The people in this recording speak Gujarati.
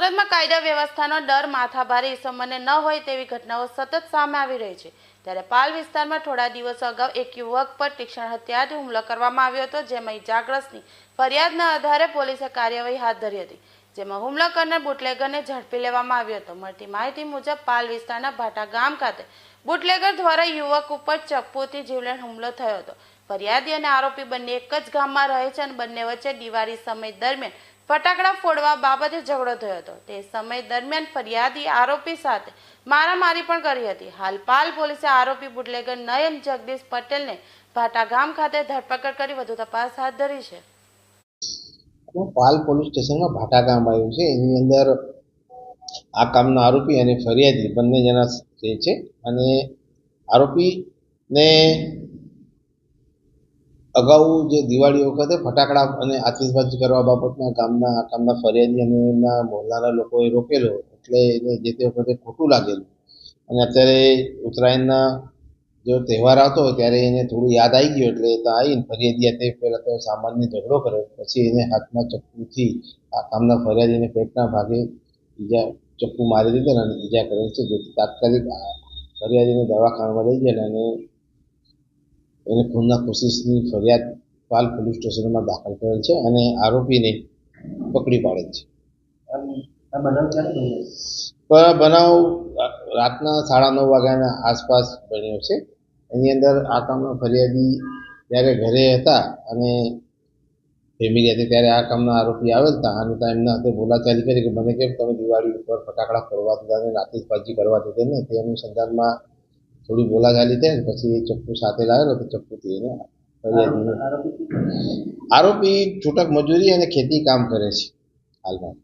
કાયદા વ્યવસ્થાનો ડર, માથાભારે ઇસમને ન હોય તેવી ઘટનાઓ સતત સામે આવી રહી છે. ત્યારે પાલ વિસ્તારમાં થોડા દિવસો અગાઉ એક યુવક પર તીક્ષણ હત્યાથી હુમલો કરવામાં આવ્યો હતો, જેમાં ઇજાગ્રસ્તની ફરિયાદના આધારે પોલીસે કાર્યવાહી હાથ ધરી હતી. જેમાં હુમલો કરનાર બુટલેગરને ઝડપી લેવામાં આવ્યો હતો. મળતી માહિતી મુજબ, પાલ વિસ્તારના ભાટા ગામ ખાતે બુટલેગર દ્વારા યુવક ઉપર ચપ્પુથી જીવલેણ હુમલો થયો હતો. ફરિયાદી અને આરોપી બંને એક જ ગામમાં રહે છે અને બંને વચ્ચે દિવાળી સમય દરમિયાન ફટાકડા ફોડવા બાબતે ઝઘડો થયો હતો. તે સમય દરમિયાન ફરિયાદી આરોપી સાથે મારામારી પણ કરી હતી. હાલ પાલ પોલીસે આરોપી બુટલેગર નયન જગદીશ પટેલને ભાટા ગામ ખાતે ધરપકડ કરી વધુ તપાસ હાથ ધરી છે. પાલ પોલીસ સ્ટેશનમાં ભાટા ગામ આવ્યું છે. એની અંદર આ કામના આરોપી અને ફરિયાદી બંને જણા છે અને આરોપીને અગાઉ જે દિવાળી વખતે ફટાકડા અને આતિશબાજી કરવા બાબતમાં ગામના આ કામના ફરિયાદી અને એમના મોહલ્લાના લોકોએ રોકેલો એટલે એને જે તે વખતે ખોટું લાગેલું. અને અત્યારે ઉત્તરાયણના જો તહેવાર આવતો ત્યારે એને થોડું યાદ આવી ગયું એટલે તો આવીને ફરિયાદી તે પહેલાં તો સામાન્ય ઝઘડો કર્યો પછી એને હાથમાં ચપ્પુથી આ કામના ફરિયાદીને પેટના ભાગે ઈજા, ચપ્પુ મારી દીધેલ અને ઈજા કરેલ છે. જેથી તાત્કાલિક ફરિયાદીને દવાખાનામાં લઈ જાય અને એને ખૂનના કોશિશની ફરિયાદ પાલ પોલીસ સ્ટેશનમાં દાખલ કરેલ છે અને આરોપીને પકડી પાડેલ છે. આ બનાવ રાતના સાડા નવ વાગ્યાના આસપાસ બન્યો છે. એની અંદર આ કામના ફરિયાદી જ્યારે ઘરે હતા અને ફેમિલી હતી ત્યારે આ કામના આરોપી આવેલ હતા અને ત્યાં એમના હાથે બોલાચાલી કરી કે મને કેમ તમે દિવાળી ઉપર ફટાકડા ફોડવા દીધા અને આતિશબાજી કરવા દીધી ને તે અનુસંધાનમાં થોડી બોલાચાલી થઈ ને પછી એ ચપ્પુ સાથે લાવેલો તો ચપ્પુથી એને આરોપી છૂટક મજૂરી અને ખેતી કામ કરે છે હાલમાં.